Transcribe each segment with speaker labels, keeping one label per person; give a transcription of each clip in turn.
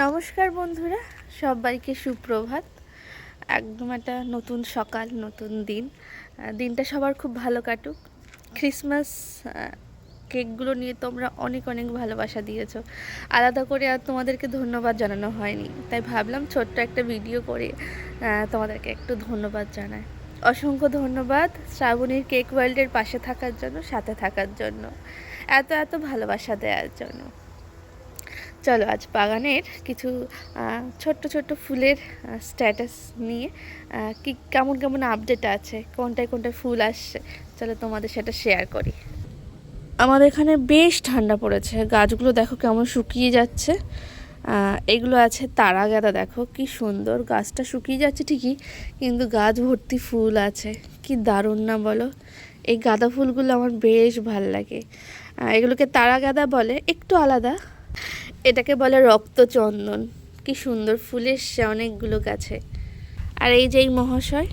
Speaker 1: নমস্কার বন্ধুরা, সবাইকে সুপ্রভাত। একদম একটা নতুন সকাল, নতুন দিন। দিনটা সবার খুব ভালো কাটুক। ক্রিসমাস কেকগুলো নিয়ে তোমরা অনেক অনেক ভালোবাসা দিয়েছ। আলাদা করে আর তোমাদেরকে ধন্যবাদ জানানো হয়নি। তাই ভাবলাম ছোট্ট একটা ভিডিও করে তোমাদেরকে একটু ধন্যবাদ জানায় অসংখ্য ধন্যবাদ শ্রাবণীর কেক ওয়ার্ল্ডের পাশে থাকার জন্য, সাথে থাকার জন্য। এত এত ভালোবাসা দেওয়ার জন্য। চলো, আজ বাগানের কিছু ছোট্ট ছোট্ট ফুলের স্ট্যাটাস নিয়ে কি কেমন কেমন আপডেট আছে, কোনটায় কোনটায় ফুল আসছে, চলো তোমাদের সেটা শেয়ার করি। আমাদের এখানে বেশ ঠান্ডা পড়েছে, গাছগুলো দেখো কেমন শুকিয়ে যাচ্ছে এগুলো আছে তারা গাঁদা দেখো কি সুন্দর গাছটা শুকিয়ে যাচ্ছে ঠিকই, কিন্তু গাছ ভর্তি ফুল আছে, কি দারুণ না বলো? এই গাঁদা ফুলগুলো আমার বেশ ভালো লাগে এগুলোকে তারা গাঁদা বলে, একটু আলাদা এটাকে বলে রক্তচন্দন। কি সুন্দর ফুল এসছে অনেকগুলো গাছে। আর এই যে এই মহাশয়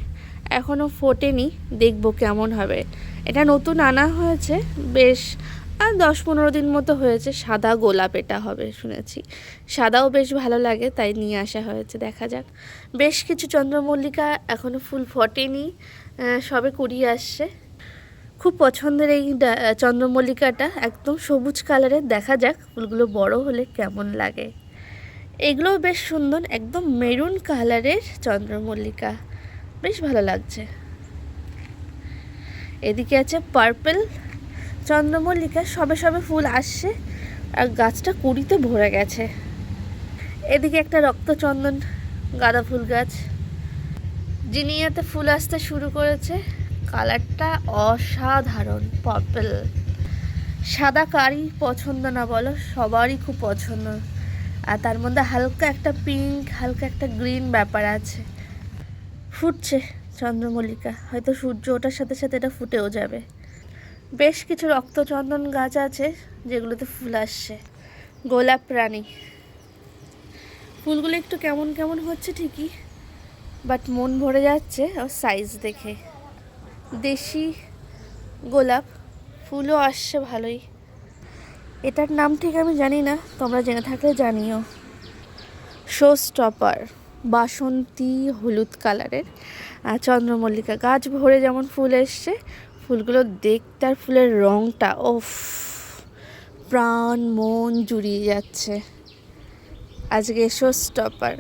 Speaker 1: এখনও ফোটেনি, দেখব কেমন হবে। এটা নতুন আনা হয়েছে, বেশ আর দশ পনেরো দিন মতো হয়েছে, সাদা গোলাপ এটা হবে, শুনেছি। সাদাও বেশ ভালো লাগে, তাই নিয়ে আসা হয়েছে, দেখা যাক। বেশ কিছু চন্দ্রমল্লিকা এখনও ফুল ফোটেনি সবে কুড়িয়ে আসছে। খুব পছন্দের এই চন্দ্রমল্লিকাটা। একদম সবুজ কালারের দেখা যাক ফুলগুলো বড় হলে কেমন লাগে। এগুলোও বেশ সুন্দর। একদম মেরুন কালারের চন্দ্রমল্লিকা। বেশ ভালো লাগছে। এদিকে আছে পার্পল চন্দ্রমল্লিকা। সবে সবে ফুল আসছে আর গাছটা কুড়িতে ভরে গেছে। এদিকে একটা রক্তচন্দন, গাঁদা ফুল গাছ। জিনিয়াতে ফুল আসতে শুরু করেছে। কালারটা অসাধারণ পার্পল সাদা কারি পছন্দ না বলো, সবারই খুব পছন্দ। আর তার মধ্যে হালকা একটা পিঙ্ক হালকা একটা গ্রিন ব্যাপার আছে। ফুটছে চন্দ্রমল্লিকা, হয়তো সূর্য ওঠার সাথে সাথে এটা ফুটেও যাবে। বেশ কিছু রক্তচন্দন গাছ আছে, যেগুলোতে ফুল আসছে। গোলাপ প্রাণী ফুলগুলো একটু কেমন কেমন হচ্ছে ঠিকই বাট মন ভরে যাচ্ছে ওর সাইজ দেখে। দেশি গোলাপ, ফুলও আসছে ভালোই। এটার নাম ঠিক আমি জানি না, তোমরা জেনে থাকলে জানিও। শো স্টপার বাসন্তী হলুদ কালারের। চন্দ্রমল্লিকা গাছ ভরে যেমন ফুল এসছে, ফুলগুলো দেখতে আর ফুলের রঙটা ওফ, প্রাণ মন জুড়িয়ে যাচ্ছে। আজকে শো স্টপার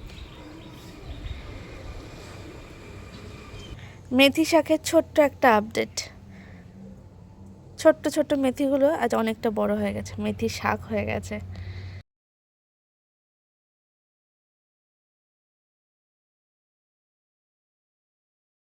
Speaker 1: মেথি শাকের ছোট্ট একটা আপডেট ছোট্ট ছোট্ট মেথিগুলো আজ অনেকটা বড় হয়ে গেছে, মেথি শাক হয়ে গেছে।